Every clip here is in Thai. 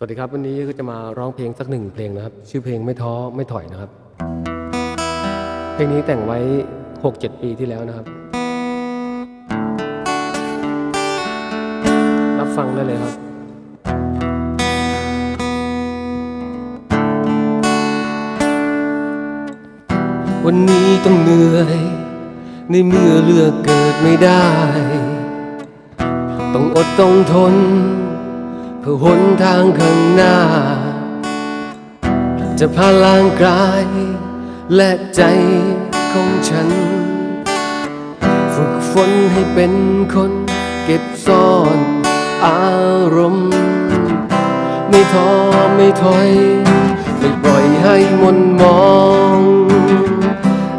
สวัสดีครับวันนี้ก็จะมาร้องเพลงสักหนึ่งเพลงนะครับ ชื่อเพลงไม่ท้อไม่ถอยนะครับ เพลงนี้แต่งไว้ 6-7 ปีที่แล้วนะครับ รับฟังได้เลยครับวันนี้ต้องเหนื่อย ในเมื่อเลือกเกิดไม่ได้ ต้องอดต้องทน พื่อหนทางข้างหน้า จะพาล่างกาย และใจของฉัน ฝึกฝนให้เป็นคนเก็บซ่อนอารมณ์ ไม่ท้อไม่ถอย ไม่ปล่อยให้มนมอง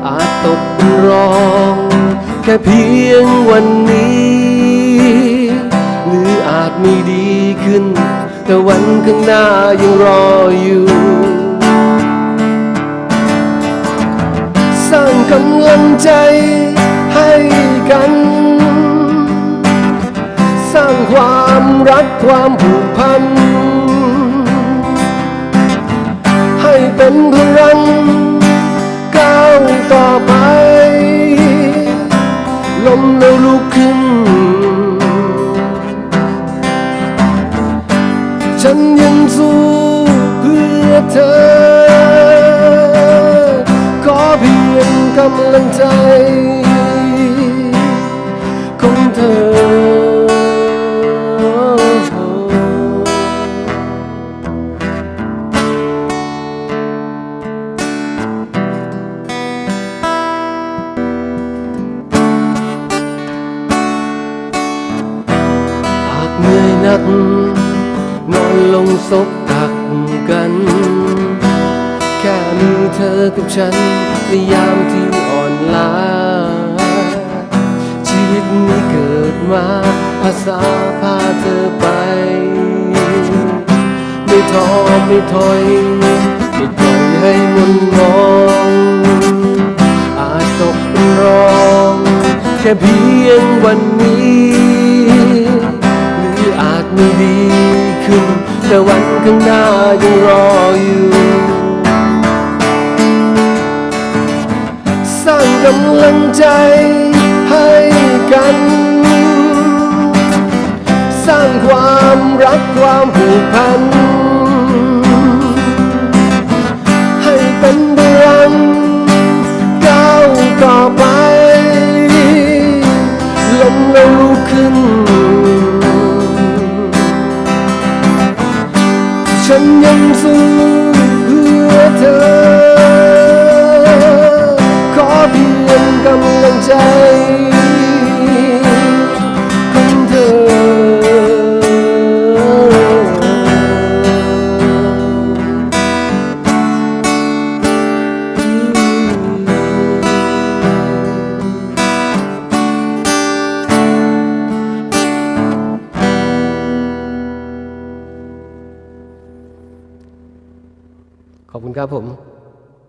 อาจตกเป็นรอง แค่เพียงวันนี้ แต่วันข้างหน้ายังรออยู่ สร้างกำลังใจให้กัน สร้างความรักความผูกพัน ให้เป็นพลัง ฉันยังสู้เพื่อเธอ ขอเพียงกำลังใจของเธอหากเห นอนลงซบตักกัน แค่มีเธอกับฉันในยามที่อ่อนล้า ชีวิตนี้เกิดมา ภาษาพาเธอไป ไม่ท้อไม่ถอยไม่ปล่อยให้มนมองอาจตกเป็นรอง แค่เพียงวันนี้ วันข้างหน้ายังรออยู่ สร้างกำลังใจให้กัน สร้างความรักความผูกพัน ฉันยังสู้เพื่อเธอ ขอเพียงกำลังใจ ขอบคุณครับผม